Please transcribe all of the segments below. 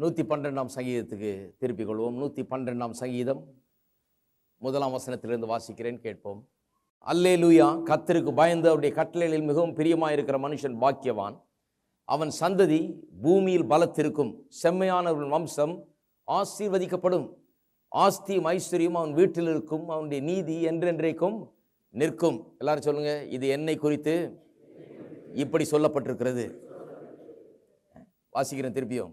நூற்றி பன்னிரெண்டாம் சங்கீதத்துக்கு திருப்பிக் கொள்வோம். நூற்றி பன்னிரெண்டாம் சங்கீதம். முதலாம் வசனத்திலிருந்து வாசிக்கிறேன் கேட்போம். அல்லே லூயா கத்தருக்கு பயந்து அவருடைய கட்டளைகளில் மிகவும் பிரியமாக இருக்கிற மனுஷன் பாக்கியவான். அவன் சந்ததி பூமியில் பலத்திருக்கும். செம்மையானவர்கள் வம்சம் ஆசீர்வதிக்கப்படும். ஆஸ்தியும் ஐஸ்வர்யம் அவன் வீட்டில் இருக்கும். அவனுடைய நீதி என்றென்றைக்கும் நிற்கும். எல்லாரும் சொல்லுங்க இது என்னை குறித்து இப்படி சொல்லப்பட்டிருக்கிறது. வாசிக்கிறேன் திருப்பியும்.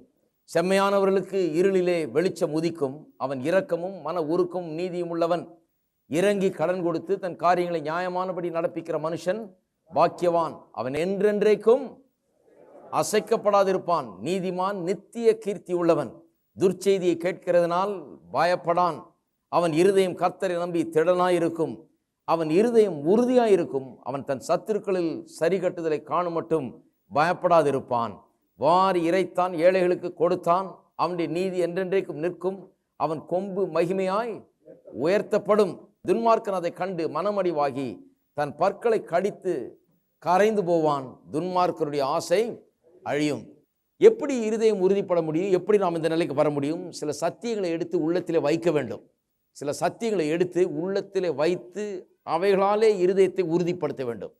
செம்மையானவர்களுக்கு இருளிலே வெளிச்சம் உதிக்கும். அவன் இரக்கமும் மன உருக்கும் நீதியும் உள்ளவன். இறங்கி கடன் கொடுத்து தன் காரியங்களை நியாயமானபடி நடப்பிக்கிற மனுஷன் பாக்கியவான். அவன் என்றென்றைக்கும் அசைக்கப்படாதிருப்பான். நீதிமான் நித்திய கீர்த்தி உள்ளவன். துர்ச்செய்தியை கேட்கிறதுனால் பயப்படான். அவன் இருதயம் கர்த்தரை நம்பி திடனாயிருக்கும். அவன் இருதயம் உறுதியாயிருக்கும். அவன் தன் சத்துருக்களில் சரி கட்டுதலை காணும் மட்டும் பயப்படாதிருப்பான். வாரி இறைத்தான் ஏழைகளுக்கு கொடுத்தான். அவனுடைய நீதி என்றென்றைக்கும் நிற்கும். அவன் கொம்பு மகிமையாய் உயர்த்தப்படும். துன்மார்க்கன் அதை கண்டு மனமடிவாகி தன் பற்களை கடித்து கரைந்து போவான். துன்மார்க்கருடைய ஆசை அழியும். எப்படி இருதயம் உறுதிப்பட முடியும்? எப்படி நாம் இந்த நிலைக்கு வர முடியும்? சில சத்தியங்களை எடுத்து உள்ளத்திலே வைக்க வேண்டும். சில சத்தியங்களை எடுத்து உள்ளத்திலே வைத்து அவைகளாலே இருதயத்தை உறுதிப்படுத்த வேண்டும்.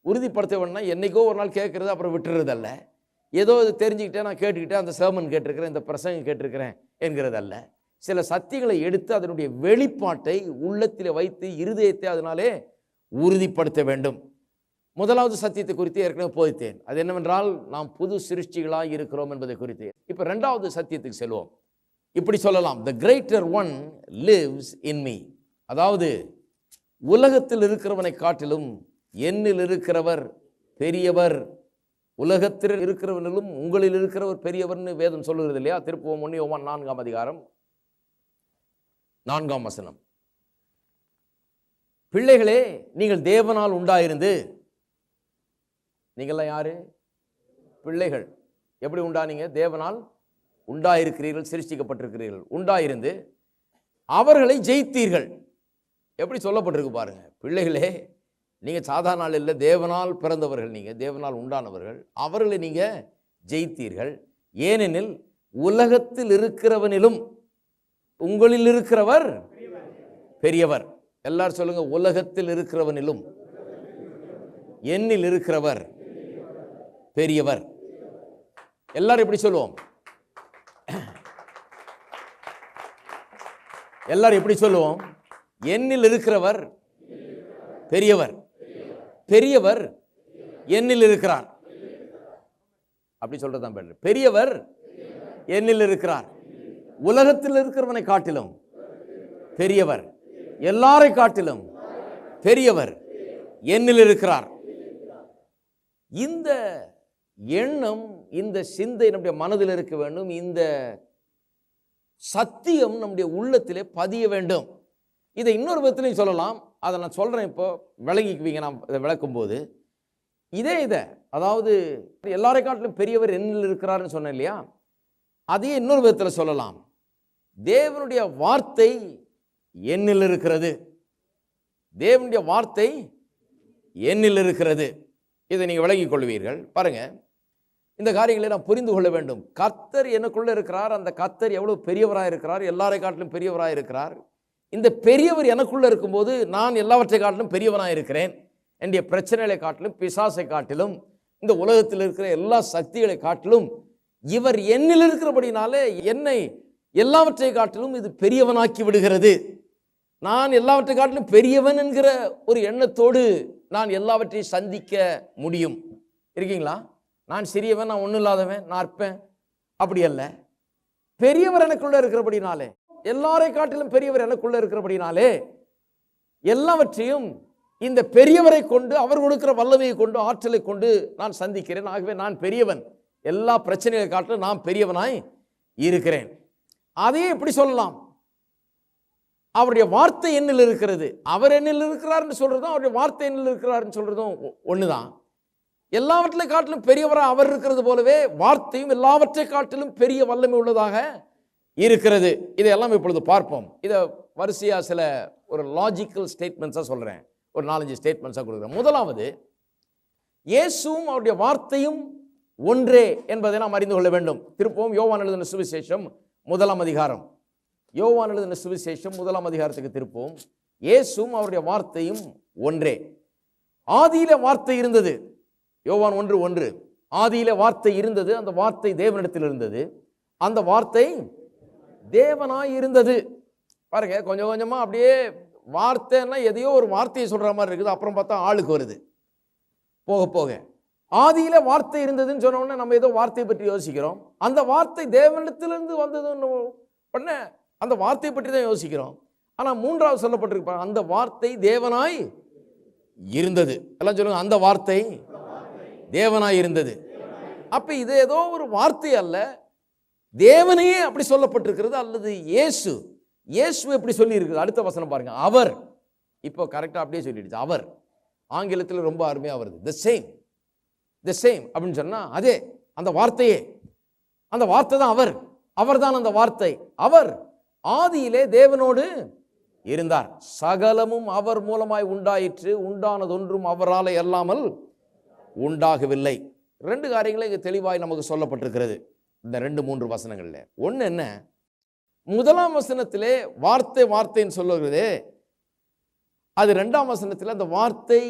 உறுதிப்படுத்த வேணும்னா என்னைக்கோ ஒரு நாள் கேட்கறது அப்புறம் விட்டுறதல்ல. ஏதோ இது தெரிஞ்சுக்கிட்டேன் நான் கேட்டுக்கிட்டேன் அந்த சேமன் கேட்டிருக்கிறேன் இந்த பிரசங்கம் கேட்டிருக்கிறேன் என்கிறதல்ல. சில சத்தியங்களை எடுத்து அதனுடைய வெளிப்பாட்டை உள்ளத்தில் வைத்து இருதயத்தை அதனாலே உறுதிப்படுத்த வேண்டும். முதலாவது சத்தியத்தை குறித்து ஏற்கனவே போதித்தேன். அது என்னவென்றால் நாம் புது சிருஷ்டிகளாக இருக்கிறோம் என்பதை குறித்து. இப்போ ரெண்டாவது சத்தியத்துக்கு செல்வோம். இப்படி சொல்லலாம். The greater one lives in me அதாவது உலகத்தில் இருக்கிறவனை காட்டிலும் என்னில் இருக்கிறவர் பெரியவர். உலகத்தில் இருக்கிறவனிலும் உங்களில் இருக்கிறவர் பெரியவர்னு வேதம் சொல்லுகிறது இல்லையா? திருப்புவம் ஒன்னி ஓமான் நான்காம் அதிகாரம் நான்காம் வசனம். பிள்ளைகளே நீங்கள் தேவனால் உண்டாயிருந்து நீங்கள்லாம் யாரு? பிள்ளைகள். எப்படி உண்டானீங்க? தேவனால் உண்டாயிருக்கிறீர்கள் சிருஷ்டிக்கப்பட்டிருக்கிறீர்கள். உண்டாயிருந்து அவர்களை ஜெயித்தீர்கள். எப்படி சொல்லப்பட்டிருக்கு பாருங்க. பிள்ளைகளே நீங்கள் சாதாரண நாள் இல்லை தேவனால் பிறந்தவர்கள் நீங்கள் தேவனால் உண்டானவர்கள். அவர்களை நீங்கள் ஜெயித்தீர்கள். ஏனெனில் உலகத்தில் இருக்கிறவனிலும் உங்களில் இருக்கிறவர் பெரியவர். எல்லாரும் சொல்லுங்க உலகத்தில் இருக்கிறவனிலும். என்னில் இருக்கிறவர் பெரியவர். எல்லாரும் எப்படி சொல்லுவோம்? எல்லாரும் எப்படி சொல்லுவோம்? என்னில் இருக்கிறவர் பெரியவர். பெரியவர் என்னில் இருக்கிறார். அப்படி சொல்றதுதான் பெரியவர் பெரியவர் என்னில் இருக்கிறார். உலகத்தில் இருக்கிறவனை காட்டிலும் பெரியவர். எல்லாரை காட்டிலும் பெரியவர் என்னில் இருக்கிறார். இந்த எண்ணம் இந்த சிந்தை நம்முடைய மனதில் இருக்க வேண்டும். இந்த சத்தியம் நம்முடைய உள்ளத்திலே பதிய வேண்டும். இதை இன்னொரு விதத்திலையும் சொல்லலாம். அதை நான் சொல்கிறேன் இப்போ விளங்கிக்குவீங்க நான் இதை விளக்கும்போது. இதே இதை அதாவது எல்லாரை காட்டிலும் பெரியவர் என்னில் இருக்கிறாருன்னு சொன்னேன் இல்லையா? அதையே இன்னொரு விதத்தில் சொல்லலாம். தேவனுடைய வார்த்தை என்னில் இருக்கிறது. தேவனுடைய வார்த்தை என்னில் இருக்கிறது. இதை நீங்கள் விளங்கிக் கொள்வீர்கள். பாருங்கள் இந்த காரியங்களை நாம் புரிந்து கொள்ள வேண்டும். கர்த்தர் எனக்குள்ளே இருக்கிறார். அந்த கர்த்தர் எவ்வளோ பெரியவராக இருக்கிறார் எல்லாரை காட்டிலும் பெரியவராக இருக்கிறார் இந்த பெரியவர் எனக்குள்ளே இருக்கும்போது நான் எல்லாவற்றை காட்டிலும் பெரியவனாக இருக்கிறேன். என்னுடைய பிரச்சனைகளை காட்டிலும் பிசாசை காட்டிலும் இந்த உலகத்தில் இருக்கிற எல்லா சக்திகளை காட்டிலும் இவர் என்னில் இருக்கிறபடினாலே என்னை எல்லாவற்றை காட்டிலும் இது பெரியவனாக்கி விடுகிறது. நான் எல்லாவற்றை காட்டிலும் பெரியவன் என்கிற ஒரு எண்ணத்தோடு நான் எல்லாவற்றையும் சந்திக்க முடியும். இருக்கீங்களா? நான் சிறியவன் நான் ஒன்றும் இல்லாதவன் நான் அற்பேன். அப்படி அல்ல. பெரியவர் எனக்குள்ளே இருக்கிறபடினாலே எல்லாரை காட்டிலும் பெரியவர் எனக்குள்ள இருக்கிறபடினாலே எல்லாவற்றையும் இந்த பெரியவரை கொண்டு அவர் கொடுக்கிற வல்லமையை கொண்டு ஆற்றலை கொண்டு நான் சந்திக்கிறேன். ஆகவே நான் பெரியவன். எல்லா பிரச்சனைகளை காட்டிலும் நான் பெரியவனாய் இருக்கிறேன். அதையே எப்படி சொல்லலாம். அவருடைய வார்த்தை என்னில் இருக்கிறது. அவர் என்னில் இருக்கிறார்னு சொல்றதும் அவருடைய வார்த்தை என்னில் சொல்கிறதும் சொல்றதும் ஒண்ணுதான். எல்லாவற்றை காட்டிலும் பெரியவராக அவர் இருக்கிறது போலவே வார்த்தையும் எல்லாவற்றை காட்டிலும் பெரிய வல்லமை உள்ளதாக இருக்கிறது. இதையெல்லாம் இப்பொழுது பார்ப்போம். இதை வரிசையாக சில ஒரு லாஜிக்கல் ஸ்டேட்மெண்ட்ஸாக சொல்கிறேன் ஒரு நாலஞ்சு ஸ்டேட்மெண்ட்ஸாக கொடுக்குறேன். முதலாவது இயேசுவும் அவருடைய வார்த்தையும் ஒன்றே என்பதை நாம் அறிந்து கொள்ள வேண்டும். திருப்பவும் யோவான் எழுதின சுவிசேஷம் முதலாம் அதிகாரம். யோவான் எழுதின சுவிசேஷம் முதலாம் அதிகாரத்துக்கு திருப்பவும் இயேசும் அவருடைய வார்த்தையும் ஒன்றே. ஆதியில வார்த்தை இருந்தது. யோவான் ஒன்று ஒன்று. ஆதியில வார்த்தை இருந்தது. அந்த வார்த்தை தேவனிடத்தில் இருந்தது. அந்த வார்த்தை தேவனாய் இருந்தது பாருங்க கொஞ்சம் கொஞ்சமாக அப்படியே வார்த்தைன்னா எதையோ ஒரு வார்த்தையை சொல்கிற மாதிரி இருக்குது. அப்புறம் பார்த்தா ஆளுக்கு வருது. போக போக. ஆதியில் வார்த்தை இருந்ததுன்னு சொன்னோடனே நம்ம ஏதோ வார்த்தையை பற்றி யோசிக்கிறோம். அந்த வார்த்தை தேவனிடத்திலிருந்து வந்ததுன்னு பண்ண அந்த வார்த்தையை பற்றி தான் யோசிக்கிறோம். ஆனால் மூன்றாவது சொல்லப்பட்டிருப்பாங்க அந்த வார்த்தை தேவனாய் இருந்தது. எல்லாம் சொல்லுங்க அந்த வார்த்தை தேவனாய் இருந்தது. அப்போ இது ஏதோ ஒரு வார்த்தை அல்ல. தேவனையே அப்படி சொல்லப்பட்டிருக்கிறது அல்லது இயேசு. இயேசு எப்படி சொல்லியிருக்குது அடுத்த வசனம் பாருங்க. அவர். இப்போ கரெக்டாக அப்படியே சொல்லிடுச்சு. அவர். ஆங்கிலத்தில் ரொம்ப அருமையாக வருது. த சேம் த சேம் அப்படின்னு சொன்னால் அதே. அந்த வார்த்தையே. அந்த வார்த்தை தான் அவர். அவர் தான் அந்த வார்த்தை. அவர். ஆதியிலே தேவனோடு இருந்தார். சகலமும் அவர் மூலமாய் உண்டாயிற்று. உண்டானதொன்றும் அவரால் அல்லாமல் உண்டாகவில்லை. ரெண்டு காரியங்களும் இங்கே தெளிவாய் நமக்கு சொல்லப்பட்டிருக்கிறது. இந்த ரெண்டு மூன்று வசனங்களில். ஒன்று என்ன? முதலாம் வசனத்திலே வார்த்தை வார்த்தைன்னு சொல்லுகிறதே. அது ரெண்டாம் வசனத்தில் அந்த வார்த்தை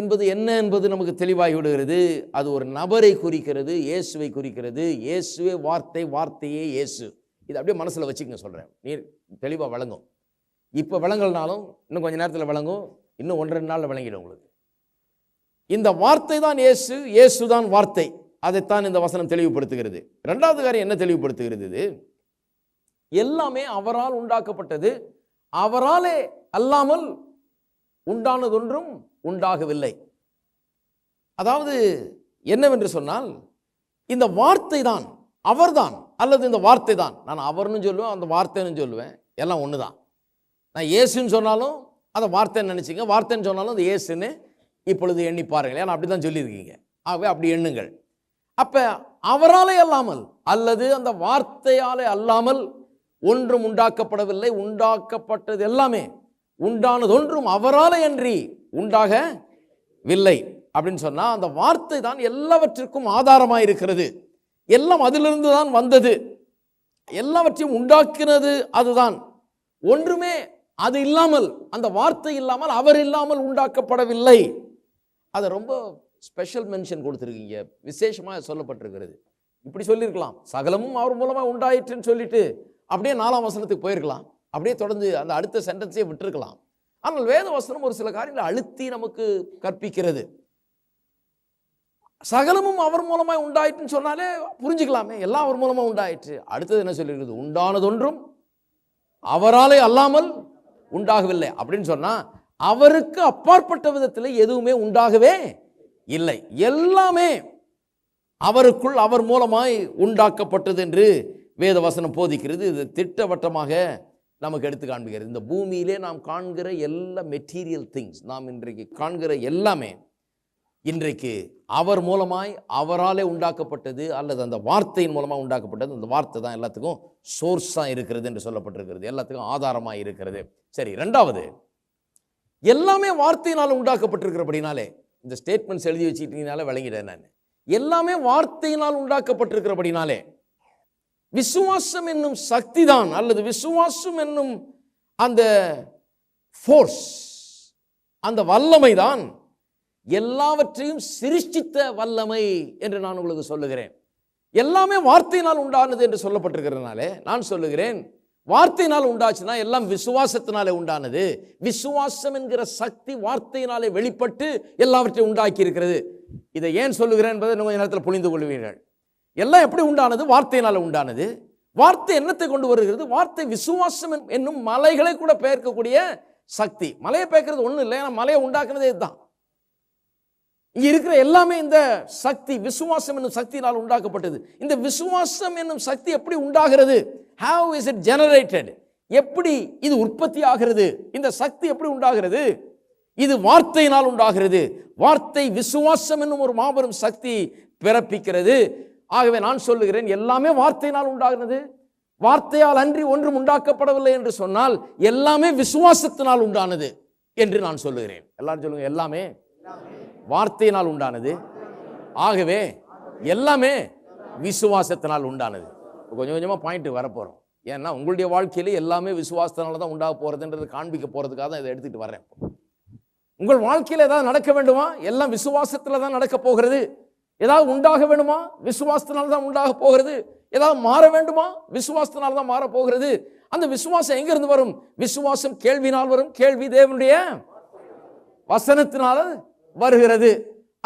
என்பது என்ன என்பது நமக்கு தெளிவாகி விடுகிறது. அது ஒரு நபரை குறிக்கிறது இயேசுவை குறிக்கிறது. இயேசுவே வார்த்தை வார்த்தையே இயேசு. இது அப்படியே மனசில் வச்சுக்கங்க சொல்கிறேன் நீர் தெளிவாக விளங்கும். இப்போ விளங்கலனாலும் இன்னும் கொஞ்சம் நேரத்தில் விளங்கும். இன்னும் ஒன்றரை ரெண்டு நாளில் விளங்கிடும் உங்களுக்கு. இந்த வார்த்தை தான் இயேசு இயேசு தான் வார்த்தை. அதைத்தான் இந்த வசனம் தெளிவுபடுத்துகிறது. ரெண்டாவது காரியம் என்ன தெளிவுபடுத்துகிறது இது? எல்லாமே அவரால் உண்டாக்கப்பட்டது. அவராலே அல்லாமல் உண்டானதொன்றும் உண்டாகவில்லை. அதாவது என்னவென்று சொன்னால் இந்த வார்த்தை தான் அவர்தான் அல்லது இந்த வார்த்தை தான் நான் அவர்னு சொல்லுவேன் அந்த வார்த்தைன்னு சொல்லுவேன். எல்லாம் ஒன்று தான் நான் ஏசுன்னு சொன்னாலும் அதை வார்த்தைன்னு நினச்சிங்க வார்த்தைன்னு சொன்னாலும் அது ஏசுன்னு இப்பொழுது எண்ணி பாருங்கள். ஏன்னா அப்படி தான் சொல்லியிருக்கீங்க. ஆகவே அப்படி எண்ணுங்கள். அப்போ அவராலே அல்லாமல் அல்லது அந்த வார்த்தையாலே அல்லாமல் ஒன்றும் உண்டாக்கப்படவில்லை உண்டாக்கப்பட்டது எல்லாமே உண்டானது ஒன்றும் அவராலே அன்றி உண்டாகவில்லை. அப்படின்னு சொன்னால் அந்த வார்த்தை தான் எல்லாவற்றிற்கும் ஆதாரமாக இருக்கிறது எல்லாம் அதிலிருந்து தான் வந்தது. எல்லாவற்றையும் உண்டாக்கினது அதுதான். ஒன்றுமே அது இல்லாமல் அந்த வார்த்தை இல்லாமல் அவர் இல்லாமல் உண்டாக்கப்படவில்லை. அதை ரொம்ப ஸ்பெஷல் மென்ஷன் கொடுத்துருக்கீங்க. விசேஷமாக சொல்லப்பட்டிருக்கிறது. இப்படி சொல்லியிருக்கலாம். சகலமும் அவர் மூலமாக உண்டாயிற்றுன்னு சொல்லிட்டு அப்படியே நாலாம் வசனத்துக்கு போயிருக்கலாம். அப்படியே தொடர்ந்து அந்த அடுத்த சென்டென்ஸே விட்டுருக்கலாம். ஆனால் வேத வசனம் ஒரு சில காரியங்களை அழுத்தி நமக்கு கற்பிக்கிறது. சகலமும் அவர் மூலமாக உண்டாயிட்டுன்னு சொன்னாலே புரிஞ்சுக்கலாமே. எல்லாம் அவர் மூலமாக உண்டாயிற்று. அடுத்தது என்ன சொல்லியிருக்குது உண்டானதொன்றும் அவராலே அல்லாமல் உண்டாகவில்லை. அப்படின்னு சொன்னால் அவருக்கு அப்பாற்பட்ட விதத்தில் எதுவுமே உண்டாகவே இல்லை. எல்லாமே அவருக்குள் அவர் மூலமாய் உண்டாக்கப்பட்டது என்று வேதவசனம் போதிக்கிறது. இது திட்டவட்டமாக நமக்கு எடுத்து காண்பிக்கிறது. இந்த பூமியிலே நாம் காண்கிற எல்லா மெட்டீரியல் திங்ஸ் நாம் இன்றைக்கு காண்கிற எல்லாமே இன்றைக்கு அவர் மூலமாய் அவராலே உண்டாக்கப்பட்டது அல்லது அந்த வார்த்தையின் மூலமாக உண்டாக்கப்பட்டது அந்த வார்த்தை தான் எல்லாத்துக்கும் சோர்ஸாக இருக்கிறது என்று சொல்லப்பட்டிருக்கிறது. எல்லாத்துக்கும் ஆதாரமாக இருக்கிறது. சரி ரெண்டாவது எல்லாமே வார்த்தையினால் உண்டாக்கப்பட்டிருக்கிறபடினாலே இந்த ஸ்டேட்மெண்ட்ஸ் எழுதி வச்சுக்கிட்டீங்கனால விளங்கிட்டேன் நான். எல்லாமே வார்த்தையினால் உண்டாக்கப்பட்டிருக்கிறபடினாலே விசுவாசம் என்னும் சக்தி தான் அல்லது விசுவாசம் என்னும் அந்த ஃபோர்ஸ் அந்த வல்லமை தான் எல்லாவற்றையும் சிருஷ்டித்த வல்லமை என்று நான் உங்களுக்கு சொல்லுகிறேன். எல்லாமே வார்த்தையினால் உண்டானது என்று சொல்லப்பட்டிருக்கிறதுனாலே நான் சொல்லுகிறேன் வார்த்தையினால் உண்டாச்சுன்னா எல்லாம் விசுவாசத்தினாலே உண்டானது. விசுவாசம் என்கிற சக்தி வார்த்தையினாலே வெளிப்பட்டு எல்லாவற்றையும் உண்டாக்கி இருக்கிறது இதை ஏன் சொல்லுகிறேன் என்பதை இன்னும் கொஞ்ச நேரத்தில் புரிந்து கொள்வீர்கள். எல்லாம் எப்படி உண்டானது? வார்த்தையினால உண்டானது. வார்த்தை என்னத்தை கொண்டு வருகிறது? வார்த்தை விசுவாசம் என்னும் மலைகளை கூட பெயர்க்கக்கூடிய சக்தி. மலையை பெயர்க்கிறது ஒன்றும் இல்லை ஏன்னா மலையை உண்டாக்குனதே இதுதான். இங்கே இருக்கிற எல்லாமே இந்த சக்தி விசுவாசம் என்னும் சக்தியினால் உண்டாக்கப்பட்டது. இந்த விசுவாசம் என்னும் சக்தி எப்படி உண்டாகிறது? ஹாவ் இஸ் இட் ஜெனரேட்டட் எப்படி இது உற்பத்தி ஆகிறது இந்த சக்தி எப்படி உண்டாகிறது? இது வார்த்தையினால் உண்டாகிறது. வார்த்தை விசுவாசம் என்னும் ஒரு மாபெரும் சக்தி பிறப்பிக்கிறது. ஆகவே நான் சொல்லுகிறேன் எல்லாமே வார்த்தையினால் உண்டாகிறது. வார்த்தையால் அன்றி ஒன்றும் உண்டாக்கப்படவில்லை என்று சொன்னால் எல்லாமே விசுவாசத்தினால் உண்டானது என்று நான் சொல்லுகிறேன். எல்லாரும் சொல்லுங்க எல்லாமே? வார்த்தையினால் உண்டானது. ஆகவே எல்லாமே விசுவாசத்தினால் உண்டானது. கொஞ்சம் கொஞ்சமாக பாயிண்ட் வரப்போகிறோம் ஏன்னா உங்களுடைய வாழ்க்கையில் எல்லாமே விசுவாசத்தினால தான் உண்டாக போகிறதுன்றது காண்பிக்க போகிறதுக்காக தான் இதை எடுத்துகிட்டு வரேன் உங்கள் வாழ்க்கையில் ஏதாவது நடக்க வேண்டுமா? எல்லாம் விசுவாசத்தில் தான் நடக்க போகிறது. ஏதாவது உண்டாக வேண்டுமா? விசுவாசத்தினால தான் உண்டாக போகிறது. ஏதாவது மாற வேண்டுமா? விசுவாசத்தினால தான் மாற போகிறது. அந்த விசுவாசம் எங்கிருந்து வரும்? விசுவாசம் கேள்வினால் வரும். கேள்வி தேவனுடைய வசனத்தினால. வருகிறது.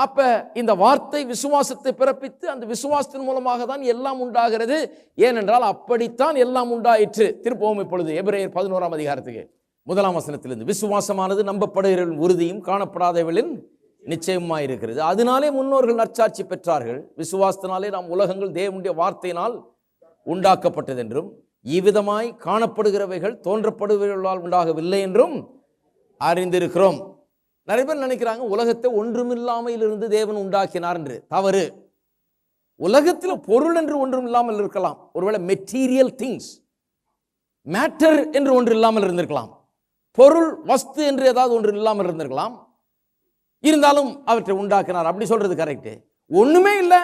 அப்ப இந்த வார்த்தை விசுவாசத்தை பிறப்பித்து அந்த விசுவாசத்தின் மூலமாக தான் எல்லாம் உண்டாகிறது. ஏனென்றால் அப்படித்தான் எல்லாம் உண்டாயிற்று. திருப்பவும் இப்பொழுது எபிரேயர் பதினோராம் அதிகாரத்துக்கு முதலாம் வசனத்திலிருந்து. விசுவாசமானது நம்பப்படுகிறவர்களின் உறுதியும் காணப்படாதவர்களின் நிச்சயமாக இருக்கிறது அதனாலே முன்னோர்கள் நற்சாட்சி பெற்றார்கள். விசுவாசத்தினாலே நாம் உலகங்கள் தேவனுடைய வார்த்தையினால் உண்டாக்கப்பட்டது என்றும் இவ்விதமாய் காணப்படுகிறவைகள் தோன்றப்படுபவர்களால் உண்டாகவில்லை என்றும் அறிந்திருக்கிறோம். நிறைய பேர் நினைக்கிறாங்க உலகத்தை ஒன்றுமில்லாமையில் இருந்து தேவன் உண்டாக்கினார் என்று. தவறு. உலகத்தில் பொருள் என்று ஒன்றும் இல்லாமல் இருக்கலாம். ஒருவேளை மெட்டீரியல் திங்ஸ் மேட்டர் என்று ஒன்று இல்லாமல் இருந்திருக்கலாம். பொருள் வஸ்து என்று ஏதாவது ஒன்று இல்லாமல் இருந்திருக்கலாம். இருந்தாலும் அவற்றை உண்டாக்கினார். அப்படி சொல்றது கரெக்டு ஒண்ணுமே இல்லை.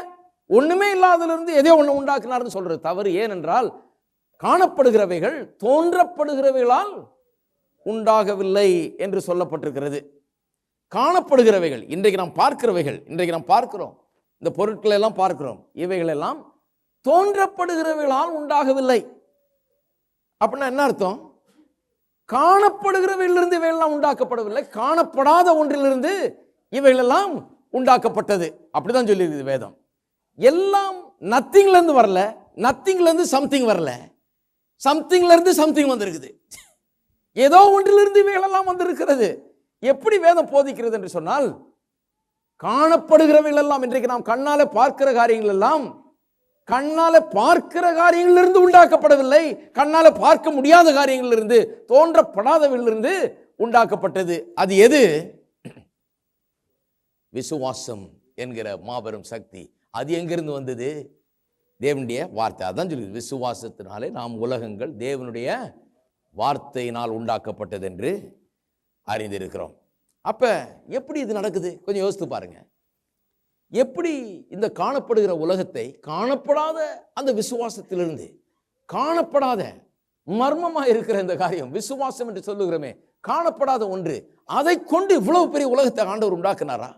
ஒண்ணுமே இல்லாதிலிருந்து எதையோ ஒன்று உண்டாக்கினார்னு சொல்றது தவறு. ஏனென்றால் காணப்படுகிறவைகள் தோன்றப்படுகிறவைகளால் உண்டாகவில்லை என்று சொல்லப்பட்டிருக்கிறது. காணப்படுகிறவைகள். இன்றைக்கு நாம் பார்க்கிறவைகள். இன்றைக்கு நாம் பார்க்கிறோம். இந்த பொருட்களை எல்லாம் பார்க்கிறோம். இவைகளெல்லாம் தோன்றப்படுகிறவைகளால் உண்டாகவில்லை. அப்படின்னா என்ன அர்த்தம்? காணப்படுகிறவையிலிருந்து இவையெல்லாம் உண்டாக்கப்படவில்லை. காணப்படாத ஒன்றிலிருந்து இவைகளெல்லாம் உண்டாக்கப்பட்டது. அப்படிதான் சொல்லியிருக்குது வேதம். எல்லாம் நத்திங்லேருந்து வரல. நத்திங்லேருந்து சம்திங் வரல. சம்திங்லேருந்து சம்திங் வந்திருக்குது. ஏதோ ஒன்றிலிருந்து இவைகளெல்லாம் வந்திருக்கிறது. எப்படி வேதம் போதிக்கிறது என்று சொன்னால் காணப்படுகிறவைகள் எல்லாம் இன்றைக்கு நாம் கண்ணால பார்க்கிற காரியங்கள் எல்லாம் கண்ணால பார்க்கிற காரியங்களிலிருந்து உண்டாக்கப்படவில்லை கண்ணால பார்க்க முடியாத காரியங்களிலிருந்து தோன்றப்படாதவைகளிலிருந்து உண்டாக்கப்பட்டது. அது எது? விசுவாசம் என்கிற மாபெரும் சக்தி. அது எங்கிருந்து வந்தது? தேவனுடைய வார்த்தை. அதான் சொல்லி விசுவாசத்தினாலே நாம் உலகங்கள் தேவனுடைய வார்த்தையினால் உண்டாக்கப்பட்டது என்று அறிந்திருக்கிறோம். அப்போ எப்படி இது நடக்குது? கொஞ்சம் யோசித்து பாருங்கள் எப்படி இந்த காணப்படுகிற உலகத்தை காணப்படாத அந்த விசுவாசத்திலிருந்து காணப்படாத மர்மமாக இருக்கிற இந்த காரியம் விசுவாசம் என்று சொல்லுகிறோமே காணப்படாத ஒன்று அதை கொண்டு இவ்வளவு பெரிய உலகத்தை ஆண்டவர் உண்டாக்குனாரா?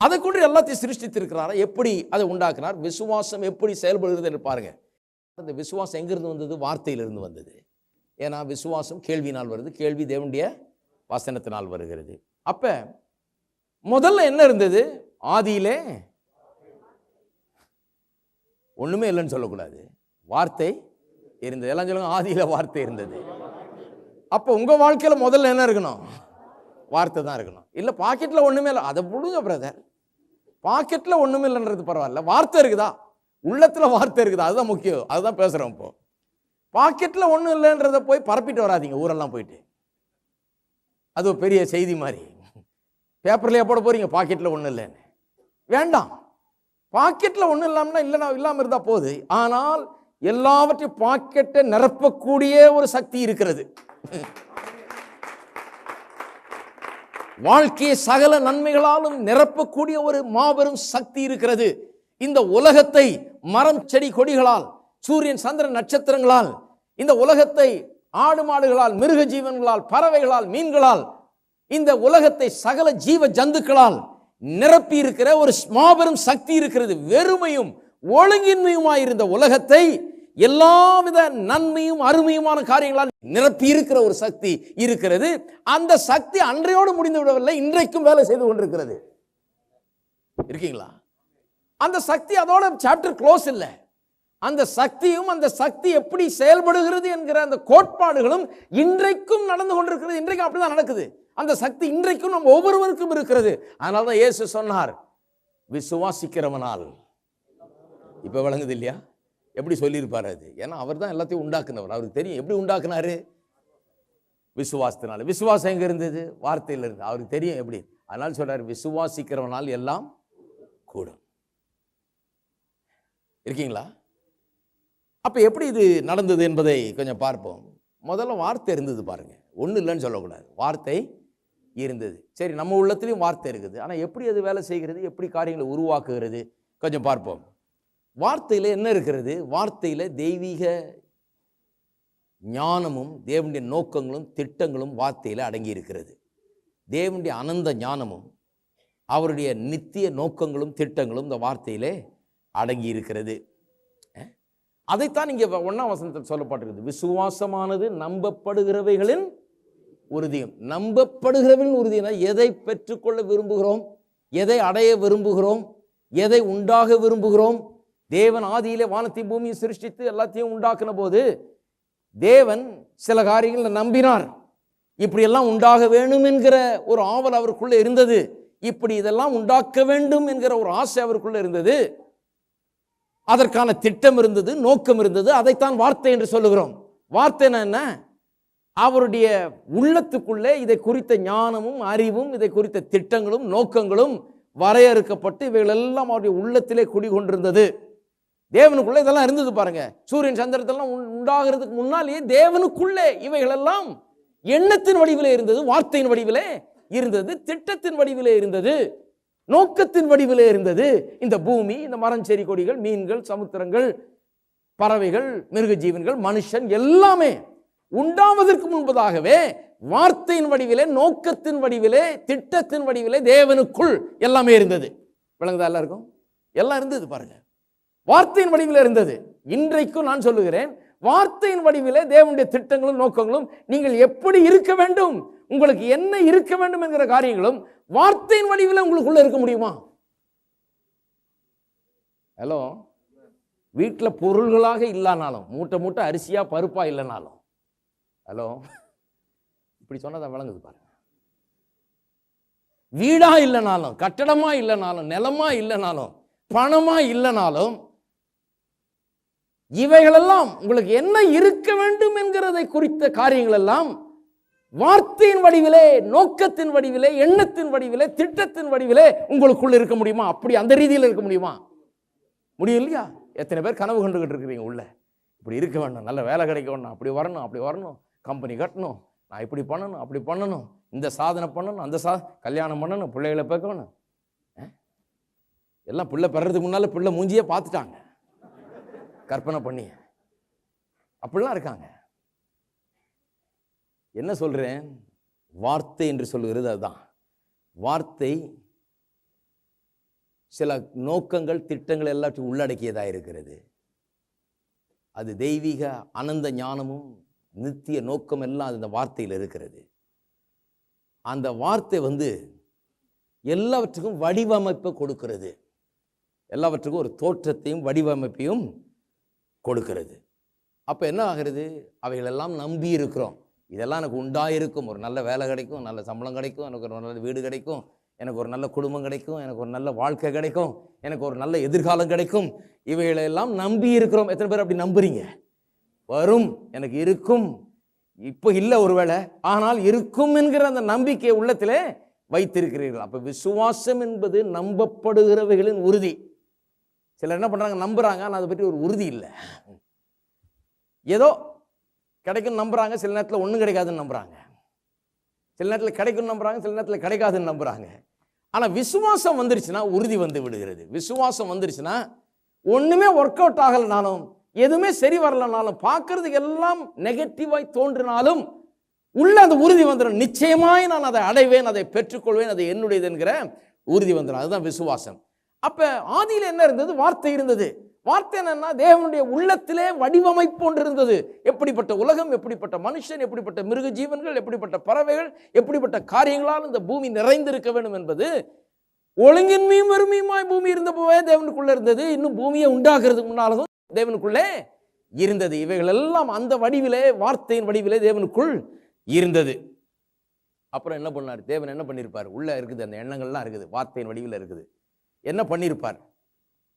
அதை கொண்டு எல்லாத்தையும் சிருஷ்டித்திருக்கிறாரா? எப்படி அதை உண்டாக்குனார்? விசுவாசம் எப்படி செயல்படுகிறது என்று பாருங்க. அந்த விசுவாசம் எங்கிருந்து வந்தது? வார்த்தையிலிருந்து வந்தது. ஏன்னா விசுவாசம் கேள்வினால் வருது. கேள்வி தேவனுடைய வசனத்தினால் வருகிறது. அப்போ முதல்ல என்ன இருந்தது? ஆதியிலே? ஒன்றுமே இல்லைன்னு சொல்லக்கூடாது. வார்த்தை இருந்தது. எல்லாம் சொல்லுங்க ஆதியில் வார்த்தை இருந்தது. அப்போ உங்கள் வாழ்க்கையில் முதல்ல என்ன இருக்கணும்? வார்த்தை தான் இருக்கணும். இல்லை பாக்கெட்டில் ஒன்றுமே இல்லை. அதை புடுங்க பிரதர் பாக்கெட்டில் ஒன்றுமே இல்லைன்றது பரவாயில்ல. வார்த்தை இருக்குதா? உள்ளத்தில் வார்த்தை இருக்குதா? அதுதான் முக்கியம். அதுதான் பேசுகிறோம் இப்போ. பாக்கெட்டில் ஒன்றும் இல்லைன்றத போய் பரப்பிட்டு வராதீங்க ஊரெல்லாம் போயிட்டு. அது ஒரு பெரிய செய்தி மாதிரி. பேப்பர்லேயே போட போறீங்க பாக்கெட்டில் ஒன்றும் இல்லைன்னு. வேண்டாம். பாக்கெட்டில் ஒன்றும் இல்லாமல்னா இல்லைனா இல்லாமல் இருந்தால் போகுது ஆனால் எல்லாவற்றையும் பாக்கெட்டை நிரப்பக்கூடிய ஒரு சக்தி இருக்கிறது. வாழ்க்கையை சகல நன்மைகளாலும் நிரப்பக்கூடிய ஒரு மாபெரும் சக்தி இருக்கிறது. இந்த உலகத்தை மரம் செடி கொடிகளால் சூரியன் சந்திரன் நட்சத்திரங்களால் இந்த உலகத்தை ஆடு மாடுகளால் மிருக ஜீவன்களால் பறவைகளால் மீன்களால் இந்த உலகத்தை சகல ஜீவ ஜந்துக்களால் நிரப்பி இருக்கிற ஒரு மாபெரும் சக்தி இருக்கிறது. வெறுமையும் ஒழுங்கின்மையுமாயிருந்த உலகத்தை எல்லாவித நன்மையும் அருமையுமான காரியங்களால் நிரப்பி இருக்கிற ஒரு சக்தி இருக்கிறது. அந்த சக்தி அன்றையோடு முடிந்து விடவில்லை இன்றைக்கும் வேலை செய்து கொண்டிருக்கிறது. இருக்கீங்களா? அந்த சக்தி அதோட சாப்டர் க்ளோஸ் இல்லை. அந்த சக்தியும் அந்த சக்தி எப்படி செயல்படுகிறது என்கிற அந்த கோட்பாடுகளும் இன்றைக்கும் நடந்து கொண்டிருக்கிறது. இன்றைக்கும் அப்படிதான் நடக்குது. அந்த சக்தி இன்றைக்கும் நம்ம ஒவ்வொருவருக்கும் இருக்கிறது. அதனால தான் இயேசு சொன்னார் விசுவாசிக்கிறவனால். இப்போ விளங்குது இல்லையா? எப்படி சொல்லியிருப்பார் அது? ஏன்னா அவர் தான் எல்லாத்தையும் உண்டாக்குனவர். அவருக்கு தெரியும். எப்படி உண்டாக்குனாரு? விசுவாசத்தினால. விசுவாசம் எங்கே இருந்தது? வார்த்தையில் இருந்து. அவருக்கு தெரியும் எப்படி. அதனால சொல்கிறார் விசுவாசிக்கிறவனால் எல்லாம் கூடும். இருக்கீங்களா? அப்போ எப்படி இது நடந்தது என்பதை கொஞ்சம் பார்ப்போம். முதல்ல வார்த்தை இருந்தது பாருங்கள் ஒன்றும் இல்லைன்னு சொல்லக்கூடாது. வார்த்தை இருந்தது. சரி நம்ம உள்ளத்துலேயும் வார்த்தை இருக்குது. ஆனால் எப்படி அது வேலை செய்கிறது? எப்படி காரியங்களை உருவாக்குகிறது? கொஞ்சம் பார்ப்போம். வார்த்தையில் என்ன இருக்கிறது? வார்த்தையில் தெய்வீக ஞானமும் தேவனுடைய நோக்கங்களும் திட்டங்களும் வார்த்தையில் அடங்கி இருக்கிறது. தேவனுடைய அனந்த ஞானமும் அவருடைய நித்திய நோக்கங்களும் திட்டங்களும் இந்த வார்த்தையிலே அடங்கி இருக்கிறது. அதைத்தான் இங்கே ஒன்றாம் வசனத்தில் சொல்லப்பட்டிருக்குது. விசுவாசமானது நம்பப்படுகிறவைகளின் உறுதியும். நம்பப்படுகிறவர்களின் உறுதினா எதை பெற்றுக்கொள்ள விரும்புகிறோம்? எதை அடைய விரும்புகிறோம்? எதை உண்டாக விரும்புகிறோம்? தேவன் ஆதியிலே வானத்தையும் பூமியை சிருஷ்டித்து எல்லாத்தையும் உண்டாக்குன போது தேவன் சில காரியங்களை நம்பினார். இப்படியெல்லாம் உண்டாக வேணும் என்கிற ஒரு ஆவல் அவருக்குள்ளே இருந்தது. இப்படி இதெல்லாம் உண்டாக்க வேண்டும் என்கிற ஒரு ஆசை அவருக்குள்ளே இருந்தது. அதற்கான திட்டம் இருந்தது நோக்கம் இருந்தது அதைத்தான் வார்த்தை என்று சொல்லுகிறோம். வார்த்தை என்ன அவருடைய உள்ளத்துக்குள்ளே இதை குறித்த ஞானமும் அறிவும் இதை குறித்த திட்டங்களும் நோக்கங்களும் வரையறுக்கப்பட்டு இவைகள் எல்லாம் அவருடைய உள்ளத்திலே குடிகொண்டிருந்தது. தேவனுக்குள்ளே இதெல்லாம் இருந்தது பாருங்க. சூரியன் சந்திரத்தெல்லாம் உண்டாகிறதுக்கு முன்னாலேயே தேவனுக்குள்ளே இவைகளெல்லாம் எண்ணத்தின் வடிவிலே இருந்தது வார்த்தையின் வடிவிலே இருந்தது திட்டத்தின் வடிவிலே இருந்தது. நோக்கத்தின் வடிவிலே இருந்தது. இந்த பூமி இந்த மரம் செடி கொடிகள் மீன்கள் சமுத்திரங்கள் பறவைகள் மிருக ஜீவன்கள் மனுஷன் எல்லாமே உண்டாவதற்கு முன்பதாகவே வார்த்தையின் வடிவிலே நோக்கத்தின் வடிவிலே திட்டத்தின் வடிவிலே தேவனுக்குள் எல்லாமே இருந்தது. விளங்குதா எல்லாருக்கும்? எல்லாம் இருந்தது பாருங்க. வார்த்தையின் வடிவிலே இருந்தது. இன்றைக்கும் நான் சொல்லுகிறேன் வார்த்தையின் வடிவிலே தேவனுடைய திட்டங்களும் நோக்கங்களும் நீங்கள் எப்படி இருக்க வேண்டும் உங்களுக்கு என்ன இருக்க வேண்டும் என்கிற காரியங்களும் வார்த்தையின் வடிவில் உங்களுக்குள்ளே இருக்க முடியுமா? ஹலோ வீட்டில் பொருள்களாக இல்லைனாலும் மூட்டை மூட்டை அரிசியாக பருப்பாக இல்லைனாலும். ஹலோ இப்படி சொன்னதை விளங்குது பாருங்க. வீடாக இல்லைனாலும் கட்டடமாக இல்லைனாலும் நிலமாக இல்லைனாலும் பணமாக இல்லைனாலும் இவைகளெல்லாம் உங்களுக்கு என்ன இருக்க வேண்டும் என்கிறதை குறித்த காரியங்கள் எல்லாம் வார்த்தையின் வடிவிலே நோக்கத்தின் வடிவிலே எண்ணத்தின் வடிவிலே திட்டத்தின் வடிவிலே உங்களுக்குள்ள இருக்க முடியுமா? அப்படி அந்த ரீதியில் இருக்க முடியுமா? முடியும் இல்லையா? எத்தனை பேர் கனவு கண்டுகிட்டு இருக்கிறீங்க உள்ள. இப்படி இருக்க வேண்டாம். நல்ல வேலை கிடைக்க வேணும் அப்படி வரணும் அப்படி வரணும். கம்பெனி கட்டணும். நான் இப்படி பண்ணணும் அப்படி பண்ணணும். இந்த சாதனை பண்ணணும் அந்த சா கல்யாணம் பண்ணணும் பிள்ளைகளை பார்க்கணும். எல்லாம் பிள்ளை பெறதுக்கு முன்னால் பிள்ளை மூஞ்சியே பார்த்துட்டாங்க. கற்பனை பண்ணி அப்படிலாம் இருக்காங்க. என்ன சொல்கிறேன் வார்த்தை என்று சொல்கிறது அதுதான். வார்த்தை சில நோக்கங்கள் திட்டங்கள் எல்லாத்தையும் உள்ளடக்கியதாக இருக்கிறது. அது தெய்வீக அனந்த ஞானமும் நித்திய நோக்கம் எல்லாம் அந்த வார்த்தையில் இருக்கிறது. அந்த வார்த்தை வந்து எல்லாவற்றுக்கும் வடிவமைப்பை கொடுக்கிறது. எல்லாவற்றுக்கும் ஒரு தோற்றத்தையும் வடிவமைப்பையும் கொடுக்கிறது. அப்போ என்ன ஆகிறது? அவைகளெல்லாம் நம்பி இருக்கிறோம். இதெல்லாம் எனக்கு உண்டாயிருக்கும். ஒரு நல்ல வேலை கிடைக்கும் நல்ல சம்பளம் கிடைக்கும் எனக்கு ஒரு நல்ல வீடு கிடைக்கும் எனக்கு ஒரு நல்ல குடும்பம் கிடைக்கும் எனக்கு ஒரு நல்ல வாழ்க்கை கிடைக்கும் எனக்கு ஒரு நல்ல எதிர்காலம் கிடைக்கும். இவைகளெல்லாம் நம்பி இருக்கிறோம். எத்தனை பேர் அப்படி நம்புறீங்க? வரும் எனக்கு இருக்கும். இப்போ இல்லை ஒருவேளை ஆனால் இருக்கும் என்கிற அந்த நம்பிக்கை உள்ளத்தில் வைத்திருக்கிறீர்கள். அப்போ விசுவாசம் என்பது நம்பப்படுகிறவைகளின் உறுதி. சிலர் என்ன பண்ணுறாங்க நம்புறாங்க. ஆனால் அதை பற்றி ஒரு உறுதி இல்லை. ஏதோ கிடைக்கும் நம்புகிறாங்க சில நேரத்தில் ஒன்றும் கிடைக்காதுன்னு நம்புகிறாங்க சில நேரத்தில் கிடைக்கும் நம்புகிறாங்க சில நேரத்தில் கிடைக்காதுன்னு நம்புகிறாங்க ஆனால் விசுவாசம் வந்துருச்சுன்னா உறுதி வந்து விடுகிறது. விசுவாசம் வந்துருச்சுன்னா ஒன்றுமே ஒர்க் அவுட் ஆகலைனாலும் எதுவுமே சரி வரலனாலும் பார்க்கறது எல்லாம் நெகட்டிவாய் தோன்றினாலும் உள்ள அந்த உறுதி வந்துடும் நிச்சயமாய் நான் அதை அடைவேன் அதை பெற்றுக்கொள்வேன் அது என்னுடையது என்கிற உறுதி வந்துடும் அதுதான் விசுவாசம். அப்போ ஆதியில் என்ன இருந்தது? வார்த்தை இருந்தது. வார்த்தை என்னன்னா தேவனுடைய உள்ளத்திலே வடிவமைப்பு ஒன்று இருந்தது. எப்படிப்பட்ட உலகம் எப்படிப்பட்ட மனுஷன் எப்படிப்பட்ட மிருக ஜீவன்கள் எப்படிப்பட்ட பறவைகள் எப்படிப்பட்ட காரியங்களால் இந்த பூமி நிறைந்திருக்க வேண்டும் என்பது ஒழுங்கின்மையும் வறுமையுமாய் பூமி இருந்தப்போவே தேவனுக்குள்ளே இருந்தது. இன்னும் பூமியை உண்டாகிறதுக்கு முன்னாலும் தேவனுக்குள்ளே இருந்தது. இவைகள் எல்லாம் அந்த வடிவிலே வார்த்தையின் வடிவிலே தேவனுக்குள் இருந்தது. அப்புறம் என்ன பண்ணார்? தேவன் என்ன பண்ணியிருப்பார் உள்ளே இருக்குது அந்த எண்ணங்கள்லாம் இருக்குது. வார்த்தையின் வடிவில் இருக்குது. என்ன பண்ணியிருப்பார்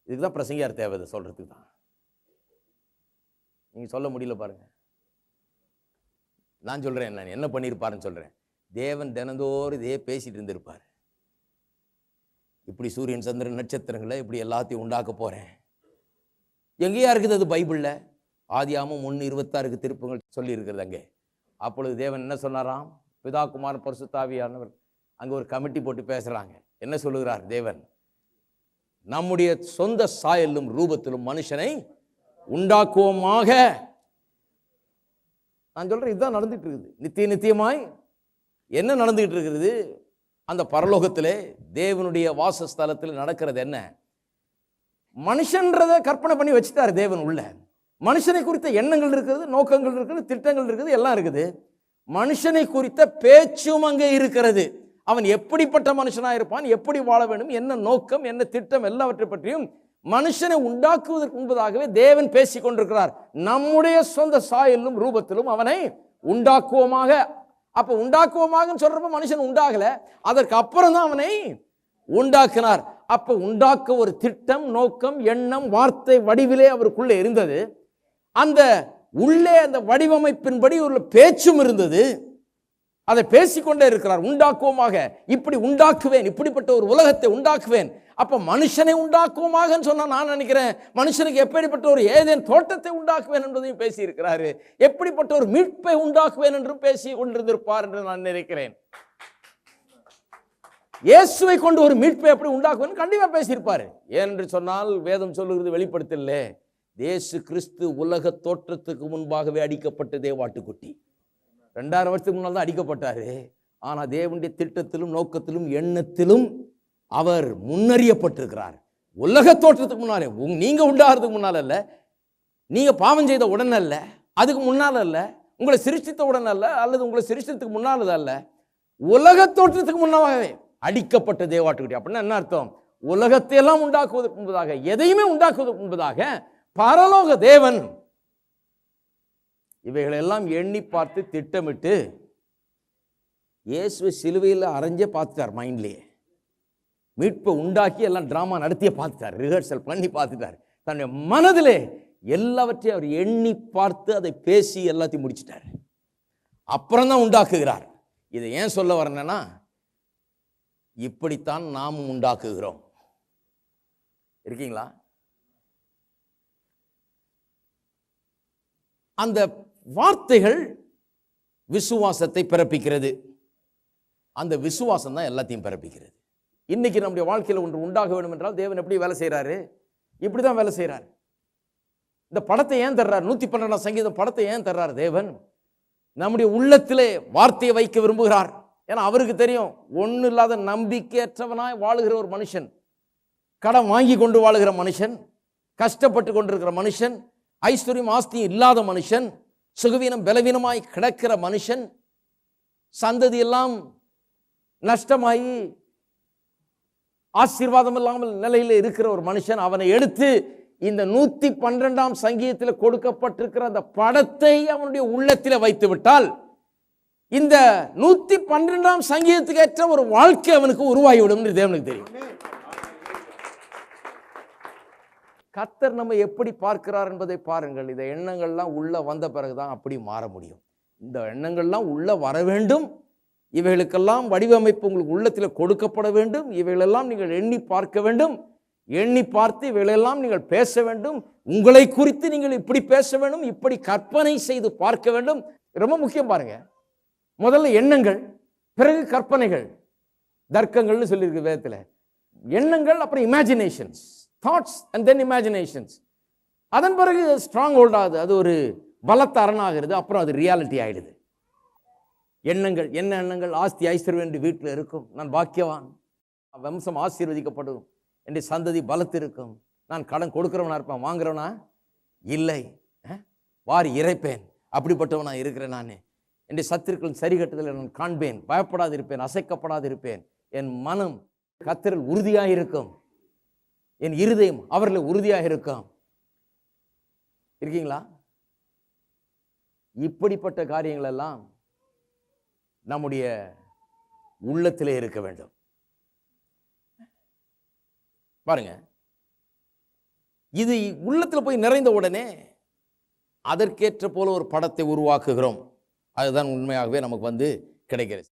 இதுக்கு தான் பிரசங்கியார் தேவை இதை சொல்கிறதுக்கு தான். நீங்கள் சொல்ல முடியல பாருங்கள் நான் சொல்கிறேன் நான் என்ன பண்ணியிருப்பாருன்னு சொல்கிறேன் தேவன் தினந்தோறும் இதே பேசிகிட்டு இருந்திருப்பார். இப்படி சூரியன் சந்திரன் நட்சத்திரங்களை இப்படி எல்லாத்தையும் உண்டாக்க போகிறேன் எங்கேயா இருக்குது அது பைபிளில்? ஆதியாமும் ஒன்று இருபத்தாறுக்கு திருப்பங்கள் சொல்லியிருக்கிறது அங்கே. அப்பொழுது தேவன் என்ன சொன்னாராம்? பிதாகுமார் பரிசுத்தாவியானவர் அங்கே ஒரு கமிட்டி போட்டு பேசுகிறாங்க என்ன சொல்லுகிறார் தேவன்? நம்முடைய சொந்த சாயலும் ரூபத்திலும் மனுஷனை உண்டாக்குவோமாக. நான் சொல்கிறேன் இதுதான் நடந்துகிட்டு இருக்குது நித்திய நித்தியமாய் என்ன நடந்துகிட்டு இருக்கிறது அந்த பரலோகத்தில் தேவனுடைய வாசஸ்தலத்தில் நடக்கிறது என்ன? மனுஷன்றதை கற்பனை பண்ணி வச்சுட்டாரு தேவன் உள்ள. மனுஷனை குறித்த எண்ணங்கள் இருக்குது நோக்கங்கள் இருக்குது திட்டங்கள் இருக்குது எல்லாம் இருக்குது. மனுஷனை குறித்த பேச்சும் அங்கே இருக்கிறது. அவன் எப்படிப்பட்ட மனுஷனாக இருப்பான் எப்படி வாழ வேண்டும் என்ன நோக்கம் என்ன திட்டம் எல்லாவற்றை பற்றியும் மனுஷனை உண்டாக்குவதற்கு முன்பதாகவே தேவன் பேசிக் கொண்டிருக்கிறார். நம்முடைய சொந்த சாயலும் ரூபத்திலும் அவனை உண்டாக்குவோமாக. அப்போ உண்டாக்குவோமாக சொல்றப்ப மனுஷன் உண்டாகல அதற்கு அப்புறம் தான் அவனை உண்டாக்கினார். அப்போ உண்டாக்க ஒரு திட்டம் நோக்கம் எண்ணம் வார்த்தை வடிவிலே அவருக்குள்ளே இருந்தது. அந்த உள்ளே அந்த வடிவமைப்பின்படி ஒரு பேச்சும் இருந்தது. அதை பேசிக்கொண்டே இருக்கிறார். உண்டாக்குவோமாக. இப்படி உண்டாக்குவேன். இப்படிப்பட்ட ஒரு உலகத்தை உண்டாக்குவேன். அப்போ மனுஷனை உண்டாக்குவோமாக சொன்னால் நான் நினைக்கிறேன். மனுஷனுக்கு எப்படிப்பட்ட ஒரு ஏதேன் தோட்டத்தை உண்டாக்குவேன் என்பதையும் பேசியிருக்கிறாரு. எப்படிப்பட்ட ஒரு மீட்பை உண்டாக்குவேன் என்றும் பேசி கொண்டிருந்திருப்பார் என்று நான் நினைக்கிறேன். இயேசுவை கொண்டு ஒரு மீட்பை எப்படி உண்டாக்குவேன் கண்டிப்பாக பேசியிருப்பார். ஏனென்று சொன்னால் வேதம் சொல்லுகிறது வெளிப்படுத்தல இயேசு கிறிஸ்து உலக தோற்றத்துக்கு முன்பாகவே அடிக்கப்பட்ட தேவாட்டுக்குட்டி. ரெண்டாயிரம் வருஷத்துக்கு முன்னால் தான் அடிக்கப்பட்டார். ஆனால் தேவனுடைய திட்டத்திலும் நோக்கத்திலும் எண்ணத்திலும் அவர் முன்னறியப்பட்டிருக்கிறார். உலக தோற்றத்துக்கு முன்னாலே உங் நீங்கள் உண்டாகிறதுக்கு முன்னால் அல்ல நீங்கள் பாவம் செய்த உடனே அல்ல அதுக்கு முன்னால் அல்ல உங்களை சிருஷ்டித்த உடனே அல்ல அல்லது உங்களை சிருஷ்டித்துக்கு முன்னால் அல்ல உலக தோற்றத்துக்கு முன்னாகவே அடிக்கப்பட்ட தேவாட்டுக்குட்டி. அப்படின்னா என்ன அர்த்தம்? உலகத்தை எல்லாம் உண்டாக்குவதற்கு முன்பதாக எதையுமே உண்டாக்குவதற்கு முன்பதாக பரலோக தேவன் இவைகளெல்லாம் எண்ணி பார்த்து திட்டமிட்டு இயேசுவை சிலுவையில் அரைஞ்சே பார்த்துட்டார் மைண்ட்லேயே. மீட்பை உண்டாக்கி எல்லாம் ட்ராமா நடத்தியே பார்த்துட்டார். ரிஹர்சல் பண்ணி பார்த்துட்டார். தன்னுடைய மனதிலே எல்லாவற்றையும் அவர் எண்ணி பார்த்து அதை பேசி எல்லாத்தையும் முடிச்சிட்டார். அப்புறம் தான் உண்டாக்குகிறார். இதை ஏன் சொல்ல வரேன்னா இப்படித்தான் நாமும் உண்டாக்குகிறோம். இருக்கீங்களா? அந்த வார்த்தைகள் விசுவாசத்தை பிறப்பிக்கிறது. அந்த விசுவாசம் தான் எல்லாத்தையும் பிறப்பிக்கிறது. இன்னைக்கு நம்முடைய வாழ்க்கையில் ஒன்று உண்டாக வேண்டும் என்றால் தேவன் எப்படி வேலை செய்கிறாரு இப்படி தான் வேலை செய்கிறார் இந்த படத்தை ஏன் தர்றார்? நூற்றி பன்னெண்டாம் சங்கீதம் படத்தை ஏன் தர்றார் தேவன்? நம்முடைய உள்ளத்திலே வார்த்தையை வைக்க விரும்புகிறார். ஏன்னா அவருக்கு தெரியும் ஒன்றும் இல்லாத நம்பிக்கையற்றவனாய் வாழுகிற ஒரு மனுஷன் கடன் வாங்கி கொண்டு வாழுகிற மனுஷன் கஷ்டப்பட்டு கொண்டிருக்கிற மனுஷன் ஐஸ்வர்யம் ஆஸ்தியும் இல்லாத மனுஷன் சுகவீனம் பலவீனமாய் கிடக்கிற மனுஷன் சந்ததி எல்லாம் நஷ்டமாயி ஆசீர்வாதம் இல்லாமல் நிலையில் இருக்கிற ஒரு மனுஷன் அவனை எடுத்து இந்த நூத்தி பன்னிரெண்டாம் சங்கீதத்தில் கொடுக்கப்பட்டிருக்கிற அந்த படத்தை அவனுடைய உள்ளத்தில் வைத்து விட்டால் இந்த நூத்தி பன்னிரெண்டாம் சங்கீதத்துக்கு ஏற்ற ஒரு வாழ்க்கை அவனுக்கு உருவாகிவிடும் தேவனுக்கு தெரியும். கத்தர் நம்ம எப்படி பார்க்கிறார் என்பதை பாருங்கள். இந்த எண்ணங்கள்லாம் உள்ளே வந்த பிறகுதான் அப்படி மாற முடியும். இந்த எண்ணங்கள்லாம் உள்ளே வர வேண்டும். இவைகளுக்கெல்லாம் வடிவமைப்பு உங்களுக்கு உள்ளத்தில் கொடுக்கப்பட வேண்டும். இவைகளெல்லாம் நீங்கள் எண்ணி பார்க்க வேண்டும். எண்ணி பார்த்து இவைகளெல்லாம் நீங்கள் பேச வேண்டும். உங்களை குறித்து நீங்கள் இப்படி பேச வேண்டும். இப்படி கற்பனை செய்து பார்க்க வேண்டும். ரொம்ப முக்கியம் பாருங்க. முதல்ல எண்ணங்கள் பிறகு கற்பனைகள். தர்க்கங்கள்னு சொல்லியிருக்கு வேதத்தில். எண்ணங்கள் அப்புறம் imaginations thoughts and then imaginations அதன் பிறகு ஸ்ட்ராங் ஹோல்ட் ஆகுது. அது ஒரு பலத்த அரணாகிறது அப்புறம் அது ரியாலிட்டி ஆகிடுது எண்ணங்கள் என்ன எண்ணங்கள்? ஆஸ்தி ஐஸ்வர்யம் என்று வீட்டில் இருக்கும். நான் பாக்கியவான். வம்சம் ஆசீர்வதிக்கப்படும். என்று சந்ததி பலத்து இருக்கும் நான் கடன் கொடுக்குறவனா இருப்பேன். வாங்குறவனா? இல்லை. வாரி இறைப்பேன். அப்படிப்பட்டவனா இருக்கிறேன் நான். என்னுடைய சத்திருக்கள் சரி கட்டுதலை நான் காண்பேன். பயப்படாது இருப்பேன் அசைக்கப்படாது இருப்பேன் என் மனம் கத்திரல் உறுதியாக இருக்கும் என் இருதயம் அவர்கள் உறுதியாக இருக்கும். இருக்கீங்களா? இப்படிப்பட்ட காரியங்கள் எல்லாம் நம்முடைய உள்ளத்திலே இருக்க வேண்டும். பாருங்க. இது உள்ளத்தில் போய் நிறைந்த உடனே அதற்கேற்ற போல ஒரு படத்தை உருவாக்குகிறோம். அதுதான் உண்மையாகவே நமக்கு வந்து கிடைக்கிறது.